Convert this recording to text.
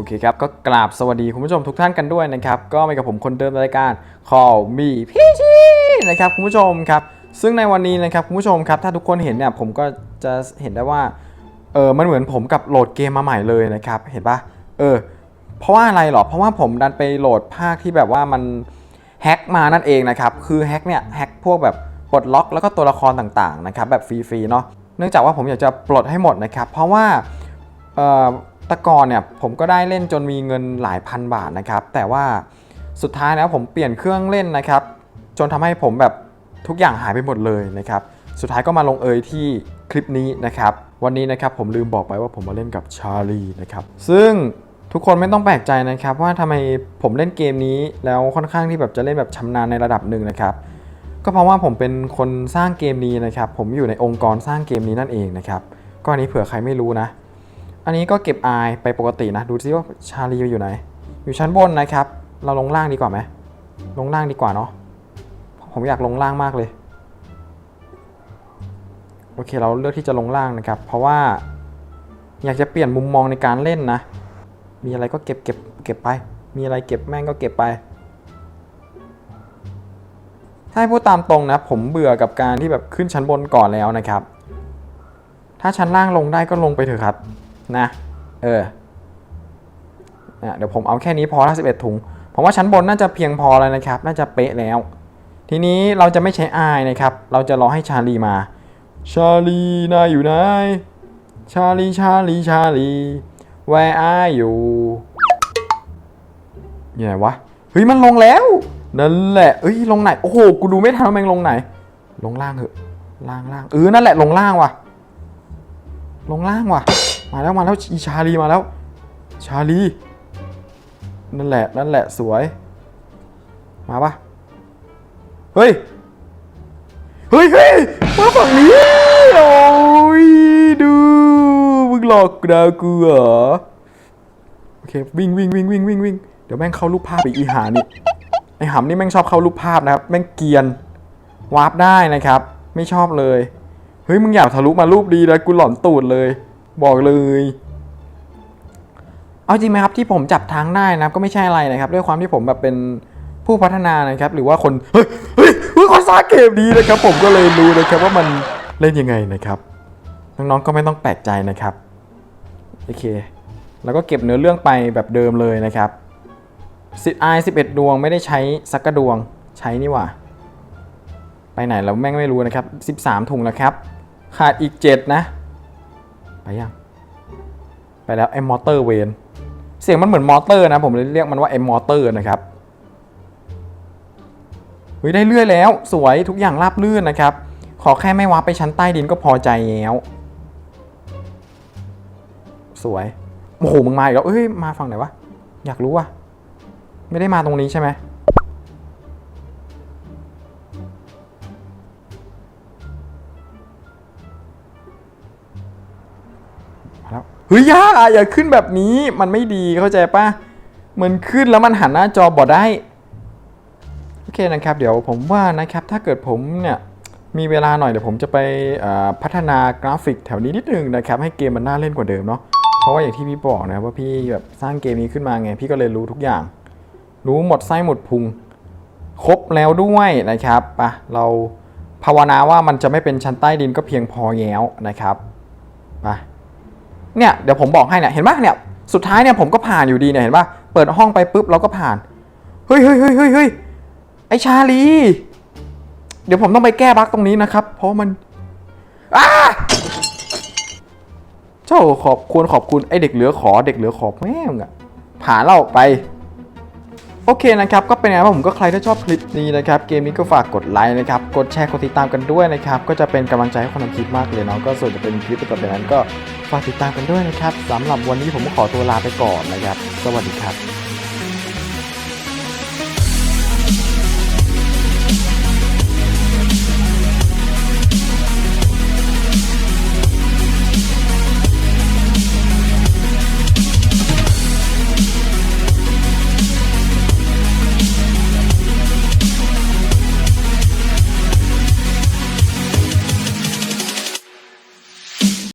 อเคครับ ก็กราบสวัสดีคุณผู้ชมทุกท่านกันด้วยนะครับ ก็มากับผมคนเดิมรายการ Call Me พี่ชีนะครับคุณผู้ชมครับ ซึ่งในวันนี้นะครับคุณผู้ชมครับ ถ้าทุกคนเห็นเนี่ยผมก็จะเห็นได้ว่า เออมันเหมือนผมกับโหลดเกมมาใหม่เลยนะครับ เห็นปะเออ เพราะว่าอะไรหรอ เพราะว่าผมดันไปโหลดภาคที่แบบว่ามันแฮ็กมานั่นเองนะครับ คือแฮ็กเนี่ยแฮ็กพวกแบบปลดล็อกแล้วก็ตัวละครต่างๆนะครับแบบฟรีๆเนาะ เนื่องจากว่าผมอยากจะปลดให้หมดนะครับ เพราะว่าเออ แตะกอนเนี่ยผมก็ได้เล่นจนมีเงินหลายพันบาทนะครับ แต่ว่าสุดท้ายแล้วผมเปลี่ยนเครื่องเล่นนะครับ จนทำให้ผมแบบทุกอย่างหายไปหมดเลยนะครับ สุดท้ายก็มาลงเอยที่คลิปนี้นะครับ วันนี้นะครับผมลืมบอกไปว่าผมมาเล่นกับชาลีนะครับ ซึ่งทุกคนไม่ต้องแปลกใจนะครับ ว่าทำไมผมเล่นเกมนี้แล้วค่อนข้างที่แบบจะเล่นแบบชำนาญในระดับหนึ่งนะครับ ก็เพราะว่าผมเป็นคนสร้างเกมนี้นะครับ ผมอยู่ในองค์กรสร้างเกมนี้นั่นเองนะครับก็อันนี้เผื่อใครไม่รู้นะ อันนี้ก็เก็บอายไปปกตินะ ดูซิว่าชาลีอยู่ไหน อยู่ชั้นบนนะครับ เราลงล่างดีกว่าไหม ลงล่างดีกว่าเนาะ ผมอยากลงล่างมากเลย โอเคเราเลือกที่จะลงล่างนะครับ เพราะว่าอยากจะเปลี่ยนมุมมองในการเล่นนะ มีอะไรก็เก็บเก็บเก็บไป มีอะไรเก็บแม่งก็เก็บไปถ้าให้พูดตามตรงนะ ผมเบื่อกับการที่แบบขึ้นชั้นบนก่อนแล้วนะครับ ถ้าชั้นล่างลงได้ก็ลงไปเถอะครับ นะเออเนี่ยเดี๋ยวผมเอาแค่นี้พอละ11ถุงผมว่าชั้นบนน่าจะเพียงพอแล้วนะครับ น่าจะเป๊ะแล้ว ทีนี้เราจะไม่ใช้อายนะครับ เราจะรอให้ชาลีมา ชาลีนายอยู่ไหน ชาลีชาลีชาลี where are you อยู่ไหนวะ เฮ้ยมันลงแล้ว นั่นแหละเอ้ยลงไหน โอ้โห กูดูไม่ทันว่าม่งลงไหน ลงล่างเหอะ ล่างล่างเออนั่นแหละลงล่างว่ะ ลงล่างว่ะ มาแล้วมาแล้วอีชาลีมาแล้ว ชาลี นั่นแหละ นั่นแหละสวย มาปะเฮ้ย เฮ้ยเฮ้ยมาฝั่งนี้โอ้ยดูมึงหลอกดาวกูเหรอโอเควิ่งวิ่งวิ่งวิ่งวิ่งวิ่งเดี๋ยวแม่งเข้ารูปภาพอีกอีหานี่ไอหำนี่แม่งชอบเข้ารูปภาพนะครับ แม่งเกียนวาร์ปได้นะครับ ไม่ชอบเลย เฮ้ยมึงอยากทะลุมารูปดีเลยกูหลอนตูดเลย บอกเลย เอาจริงไหมครับที่ผมจับทางได้นะครับก็ไม่ใช่อะไรนะครับ ด้วยความที่ผมแบบเป็นผู้พัฒนานะครับ หรือว่าคนเฮ้ยเฮ้ยเฮ้ยคนสร้างเกมนี้นะครับ ผมก็เลยรู้นะครับว่ามันเล่นยังไงนะครับ น้องๆก็ไม่ต้องแปลกใจนะครับโอเค แล้วก็เก็บเนื้อเรื่องไปแบบเดิมเลยนะครับสิไอสิบเอ็ดดวงไม่ได้ใช้สักกระดวงใช้นี่หว่า ไปไหนเราแม่งไม่รู้นะครับ 13 ถุงแล้วครับ ขาดอีก 7 นะ ยังไปแล้วไอ้มอเตอร์เวนเสียงมันเหมือนมอเตอร์นะ ผมเลยเรียกมันว่าไอ้มอเตอร์นะครับเฮ้ยได้เลื่อยแล้ว สวยทุกอย่างราบลื่นนะครับ ขอแค่ไม่วาไปชั้นใต้ดินก็พอใจแล้ว สวยโอ้โหมึงมาอีกแล้วเอ้ยมาฝั่งไหนวะอยากรู้ว่ะไม่ได้มาตรงนี้ใช่ไหม แล้วเฮ้ยอย่าอย่าขึ้นแบบนี้มันไม่ดีเข้าใจปะเหมันขึ้นแล้วมันหันหน้าจอบอดได้โอเคนะครับ เดี๋ยวผมว่านะครับถ้าเกิดผมเนี่ยมีเวลาหน่อยเดี๋ยวผมจะไปพัฒนากราฟิกแถวนี้นิดนึงนะครับ ให้เกมมันน่าเล่นกว่าเดิมเนาะเพราะว่าอย่างที่พี่บอกนะว่าพี่แบบสร้างเกมนี้ขึ้นมาไง พี่ก็เลยรู้ทุกอย่าง รู้หมดไส้หมดพุง ครบแล้วด้วยนะครับปะเราภาวนาว่ามันจะไม่เป็นชั้นใต้ดินก็เพียงพอแล้วนะครับไป เนี่ยเดี๋ยวผมบอกให้เนี่ยเห็นปะเนี่ยสุดท้ายเนี่ยผมก็ผ่านอยู่ดีเนี่ยเห็นปะเปิดห้องไปปุ๊บเราก็ผ่านเฮ้ยเฮ้ยเฮ้ยเฮ้ยเฮ้ยไอชาลี เดี๋ยวผมต้องไปแก้บั๊กตรงนี้นะครับ เพราะมันอ้าเจ้าขอบควรขอบคุณไอเด็กเหลือขอเด็กเหลือขอแม่งอะผ่านเราออกไป โอเคนะครับก็เป็นไงบ้าผมก็ใครที่ชอบคลิปนี้นะครับเกมนี้ก็ฝากกดไลค์นะครับกดแชร์กดติดตามกันด้วยนะครับก็จะเป็นกำลังใจให้คนทำคลิปมากเลยเนาะก็ส่วนจะเป็นคลิปต่อไปนั้นก็ฝากติดตามกันด้วยนะครับสำหรับวันนี้ผมก็ขอตัวลาไปก่อนนะครับ สวัสดีครับ